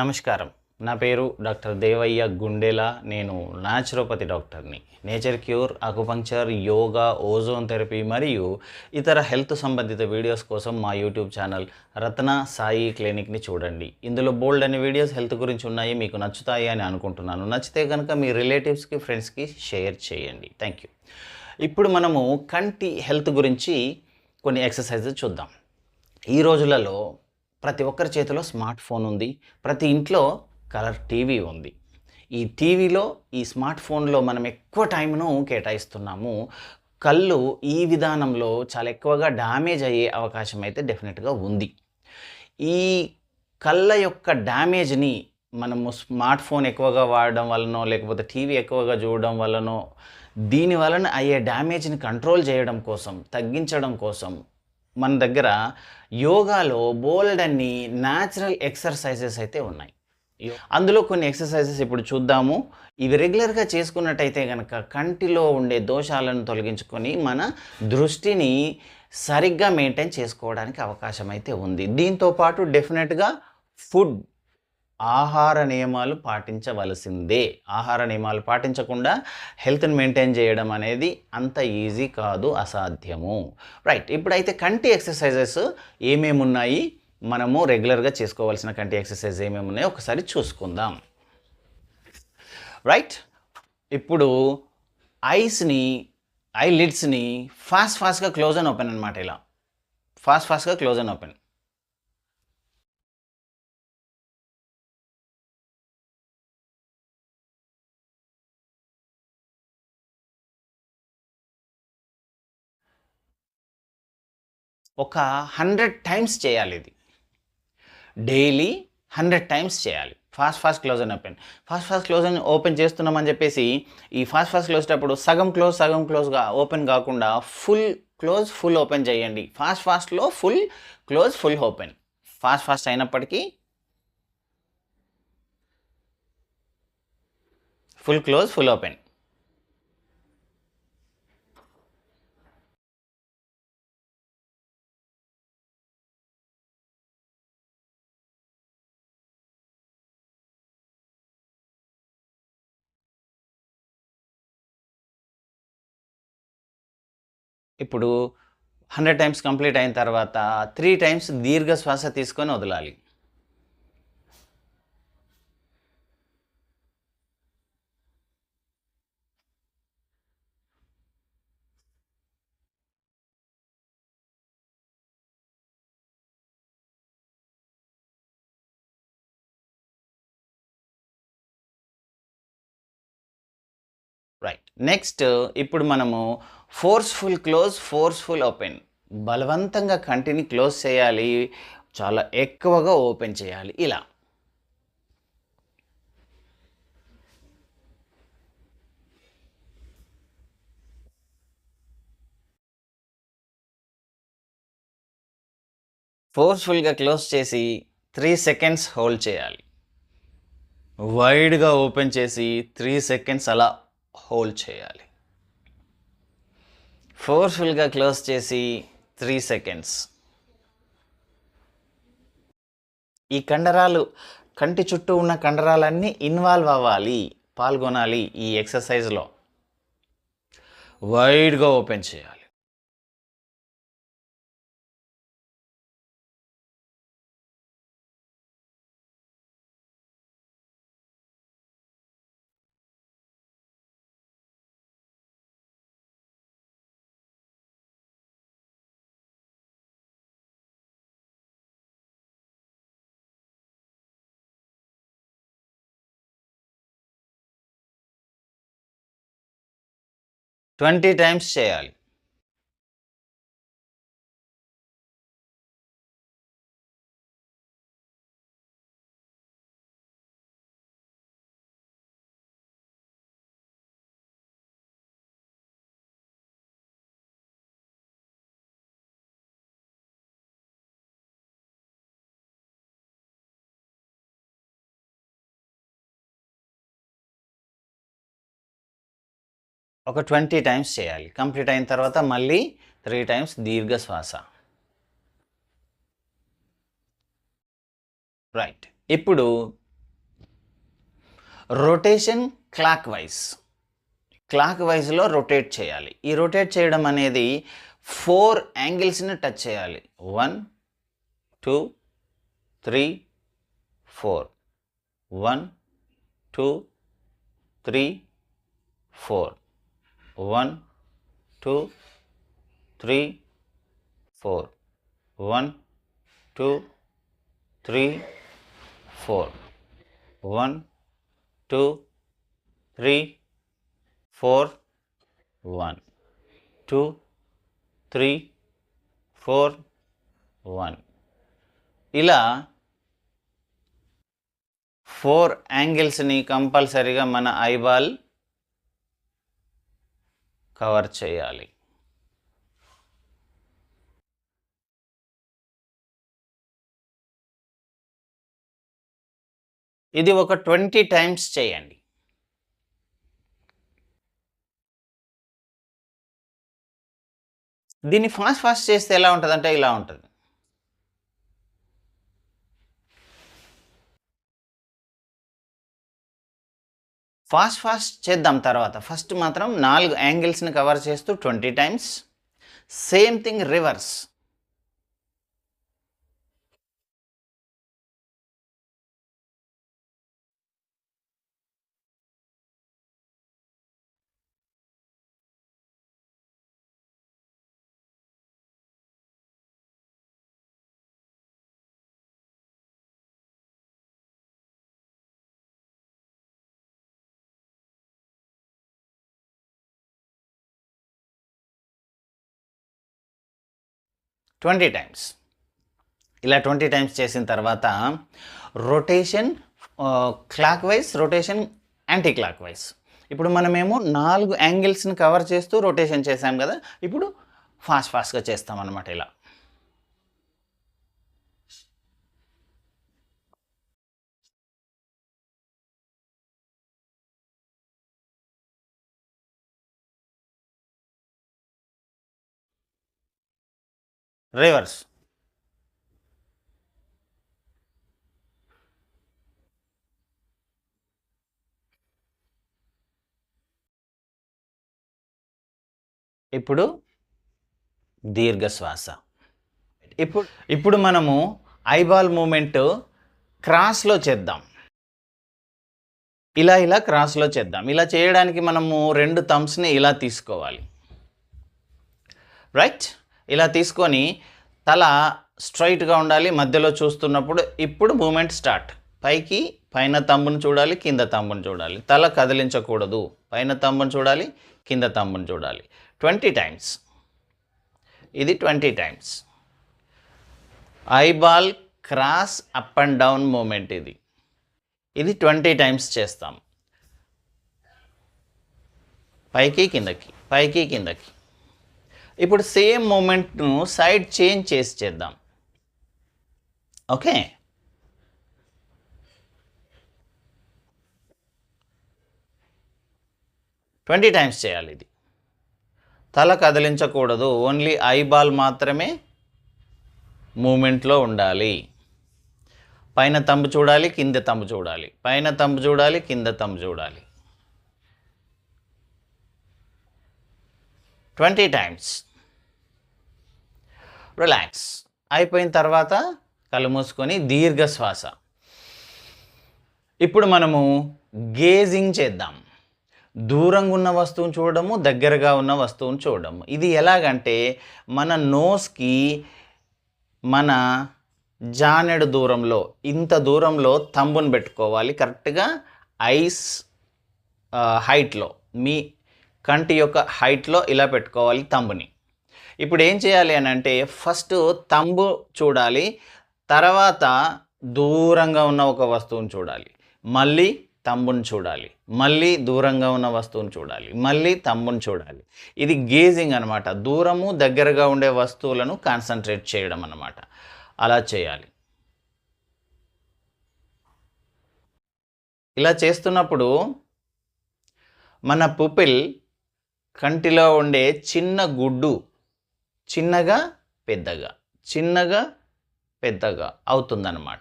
నమస్కారం. నా పేరు డాక్టర్ దేవయ్య గుండెలా. నేను న్యాచురోపతి డాక్టర్ని. Nature cure acupuncture yoga ozone therapy మరియు ఇతర హెల్త్ సంబంధిత వీడియోస్ కోసం మా యూట్యూబ్ ఛానల్ రత్న సాయి క్లినిక్ని చూడండి. ఇందులో బోల్డ్ అనే వీడియోస్ హెల్త్ గురించి ఉన్నాయి మీకు నచ్చుతాయి అని అనుకుంటున్నాను. నచ్చితే కనుక మీ రిలేటివ్స్కి ఫ్రెండ్స్కి షేర్ చేయండి. థ్యాంక్ యూ ఇప్పుడు మనము కంటి హెల్త్ గురించి కొన్ని ఎక్సర్సైజెస్ చూద్దాం. ఈ రోజులలో ప్రతి ఒక్కరి చేతిలో స్మార్ట్ ఫోన్ ఉంది ప్రతి ఇంట్లో కలర్ టీవీ ఉంది. ఈ టీవీలో ఈ స్మార్ట్ ఫోన్లో మనం ఎక్కువ టైంను కేటాయిస్తున్నాము. కళ్ళు ఈ విధానంలో చాలా ఎక్కువగా డ్యామేజ్ అయ్యే అవకాశం అయితే డెఫినెట్గా ఉంది. ఈ కళ్ళ యొక్క డ్యామేజ్ని మనము స్మార్ట్ ఫోన్ ఎక్కువగా వాడడం వలనో లేకపోతే టీవీ ఎక్కువగా చూడడం వలనో దీని వలన అయ్యే డ్యామేజ్ని కంట్రోల్ చేయడం కోసం తగ్గించడం కోసం మన దగ్గర యోగాలో బోల్డ్ అన్ని న్యాచురల్ ఎక్సర్సైజెస్ అయితే ఉన్నాయి. అందులో కొన్ని ఎక్సర్సైజెస్ ఇప్పుడు చూద్దాము. ఇవి రెగ్యులర్గా చేసుకున్నట్టయితే కనుక కంటిలో ఉండే దోషాలను తొలగించుకొని మన దృష్టిని సరిగ్గా మెయింటైన్ చేసుకోవడానికి అవకాశం అయితే ఉంది. దీంతో పాటు డెఫినెట్గా ఫుడ్ ఆహార నియమాలు పాటించవలసిందే. ఆహార నియమాలు పాటించకుండా హెల్త్ని మెయింటైన్ చేయడం అనేది అంత ఈజీ కాదు అసాధ్యము. రైట్ ఇప్పుడైతే కంటి ఎక్సర్సైజెస్ ఏమేమి ఉన్నాయి మనము రెగ్యులర్గా చేసుకోవాల్సిన కంటి ఎక్సర్సైజ్ ఏమేమి ఉన్నాయో ఒకసారి చూసుకుందాం. రైట్ ఇప్పుడు ఐస్ని ఐ లిడ్స్ని ఫాస్ట్ ఫాస్ట్గా క్లోజ్ అండ్ ఓపెన్ అనమాట ఇలా. ఫాస్ట్ ఫాస్ట్గా క్లోజ్ అండ్ ఓపెన్. ఒక హండ్రెడ్ టైమ్స్ చేయాలి ఇది. డైలీ హండ్రెడ్ టైమ్స్ చేయాలి. ఫాస్ట్ ఫాస్ట్ క్లోజ్ అని ఓపెన్. ఫాస్ట్ ఫాస్ట్ క్లోజ్ అని ఓపెన్ చేస్తున్నామని చెప్పేసి ఈ ఫాస్ట్ ఫాస్ట్ క్లోజ్ అప్పుడు సగం క్లోజ్ సగం క్లోజ్గా ఓపెన్ కాకుండా ఫుల్ క్లోజ్ ఫుల్ ఓపెన్ చేయండి. Fast ఫాస్ట్లో full close full open. Fast fast అయినప్పటికీ ఫుల్ క్లోజ్ ఫుల్ ఓపెన్. ఇప్పుడు హండ్రెడ్ టైమ్స్ కంప్లీట్ అయిన తర్వాత త్రీ టైమ్స్ దీర్ఘ శ్వాస తీసుకొని వదలాలి. రైట్ నెక్స్ట్ ఇప్పుడు మనము ఫోర్స్ఫుల్ క్లోజ్ ఫోర్స్ఫుల్ ఓపెన్. బలవంతంగా కంటిని క్లోజ్ చేయాలి. చాలా ఎక్కువగా ఓపెన్ చేయాలి. ఇలా. ఫోర్స్ఫుల్గా క్లోజ్ చేసి త్రీ సెకండ్స్ హోల్డ్ చేయాలి. వైడ్గా ఓపెన్ చేసి త్రీ సెకండ్స్ అలా హోల్డ్ చేయాలి. ఫోర్స్ఫుల్గా క్లోజ్ చేసి త్రీ సెకండ్స్. ఈ కండరాలు కంటి చుట్టూ ఉన్న కండరాలన్నీ ఇన్వాల్వ్ అవ్వాలి పాల్గొనాలి ఈ ఎక్సర్సైజ్లో. వైడ్గా ఓపెన్ చేయాలి. ట్వంటీ టైమ్స్ చేయాలి. ఒక ట్వంటీ టైమ్స్ చేయాలి. కంప్లీట్ అయిన తర్వాత మళ్ళీ త్రీ టైమ్స్ దీర్ఘ శ్వాస రైట్ ఇప్పుడు రొటేషన్ క్లాక్ వైజ్ క్లాక్ వైజ్లో రొటేట్ చేయాలి. ఈ రొటేట్ చేయడం అనేది ఫోర్ యాంగిల్స్ని టచ్ చేయాలి. One two three four one two three four one two three four. One two three four. One two three four one. Two three four one. ఇలా four యాంగిల్స్ని కంపల్సరీగా మన ఐబాల్ కవర్ చేయాలి. ఇది ఒక ట్వంటీ టైమ్స్ చేయండి. దీన్ని ఫాస్ట్ ఫాస్ట్ చేస్తే ఎలా ఉంటుందంటే ఇలా ఉంటుంది. ఫాస్ట్ ఫాస్ట్ చేద్దాం తర్వాత. ఫస్ట్ మాత్రం నాలుగు యాంగిల్స్ని కవర్ చేస్తూ twenty times. Same thing reverse. Twenty times. ఇలా ట్వంటీ టైమ్స్ చేసిన తర్వాత rotation clockwise rotation anticlockwise ఇప్పుడు మనమేమో నాలుగు యాంగిల్స్ని కవర్ చేస్తూ రొటేషన్ చేసాం కదా ఇప్పుడు ఫాస్ట్ ఫాస్ట్గా చేస్తాం అనమాట ఇలా. రివర్స్. ఇప్పుడు దీర్ఘ శ్వాస ఇప్పుడు ఇప్పుడు మనము ఐబాల్ మూమెంట్ క్రాస్లో చేద్దాం. ఇలా ఇలా క్రాస్లో చేద్దాం. ఇలా చేయడానికి మనము రెండు థమ్స్ని ఇలా తీసుకోవాలి. రైట్? ఇలా తీసుకొని తల స్ట్రైట్గా ఉండాలి. మధ్యలో చూస్తున్నప్పుడు ఇప్పుడు మూమెంట్ స్టార్ట్. పైకి పైన తమ్ముని చూడాలి కింద తమ్ముని చూడాలి. తల కదిలించకూడదు. పైన తమ్ముని చూడాలి కింద తమ్ముని చూడాలి. Twenty times. ఇది twenty times. Eyeball cross up and down movement ఇది. ఇది ట్వంటీ టైమ్స్ చేస్తాం. పైకి కిందకి పైకి కిందకి. ఇప్పుడు సేమ్ మూమెంట్ను సైడ్ చేంజ్ చేసి చేద్దాం. ఓకే ట్వంటీ టైమ్స్ చేయాలి ఇది. తల కదిలించకూడదు. ఓన్లీ ఐబాల్ మాత్రమే మూమెంట్లో ఉండాలి. పైన తంబు చూడాలి కింద తంబు చూడాలి. పైన తంబు చూడాలి కింద తంబు చూడాలి. Twenty times. రిలాక్స్. అయిపోయిన తర్వాత కళ్ళు మూసుకొని దీర్ఘ శ్వాస. ఇప్పుడు మనము గేజింగ్ చేద్దాం. దూరంగా ఉన్న వస్తువును చూడడము దగ్గరగా ఉన్న వస్తువును చూడడము. ఇది ఎలాగంటే మన నోస్కి మన జానెడు దూరంలో ఇంత దూరంలో తంబును పెట్టుకోవాలి. కరెక్ట్గా ఐస్ హైట్లో. మీ కంటి యొక్క హైట్లో ఇలా పెట్టుకోవాలి తంబుని. ఇప్పుడు ఏం చేయాలి అని అంటే ఫస్ట్ తంబు చూడాలి తర్వాత దూరంగా ఉన్న ఒక వస్తువును చూడాలి మళ్ళీ తంబుని చూడాలి మళ్ళీ దూరంగా ఉన్న వస్తువును చూడాలి మళ్ళీ తంబుని చూడాలి. ఇది గేజింగ్ అనమాట దూరము దగ్గరగా ఉండే వస్తువులను కాన్సన్ట్రేట్ చేయడం అనమాట అలా చేయాలి. ఇలా చేస్తున్నప్పుడు మన పుపిల్ కంటిలో ఉండే చిన్న గుడ్డు చిన్నగా పెద్దగా చిన్నగా పెద్దగా అవుతుందన్నమాట.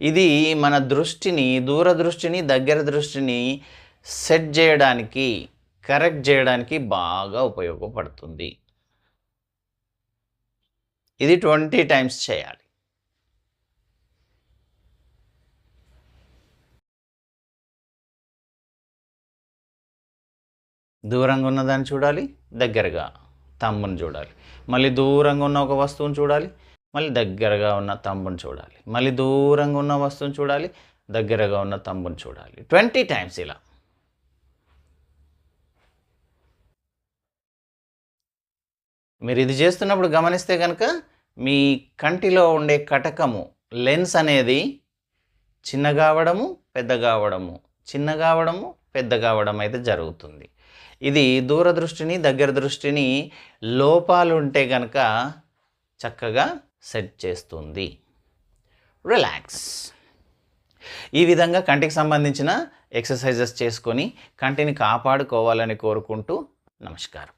ఇది మన దృష్టిని దూరదృష్టిని దగ్గర దృష్టిని సెట్ చేయడానికి కరెక్ట్ చేయడానికి బాగా ఉపయోగపడుతుంది. ఇది ట్వంటీ టైమ్స్ చేయాలి. దూరంగా ఉన్నదాన్ని చూడాలి దగ్గరగా తమ్ముని చూడాలి. మళ్ళీ దూరంగా ఉన్న ఒక వస్తువుని చూడాలి మళ్ళీ దగ్గరగా ఉన్న తమ్ముని చూడాలి. మళ్ళీ దూరంగా ఉన్న వస్తువుని చూడాలి దగ్గరగా ఉన్న తమ్ముని చూడాలి. ట్వంటీ టైమ్స్ ఇలా. మీరు ఇది చేస్తున్నప్పుడు గమనిస్తే కనుక మీ కంటిలో ఉండే కటకము లెన్స్ అనేది చిన్న కావడము పెద్ద కావడము చిన్న కావడము పెద్ద కావడం అయితే జరుగుతుంది. ఇది దూరదృష్టిని దగ్గర దృష్టిని లోపాలు ఉంటే కనుక చక్కగా సెట్ చేస్తుంది. రిలాక్స్. ఈ విధంగా కంటికి సంబంధించిన ఎక్సర్సైజెస్ చేసుకొని కంటిని కాపాడుకోవాలని కోరుకుంటూ నమస్కారం.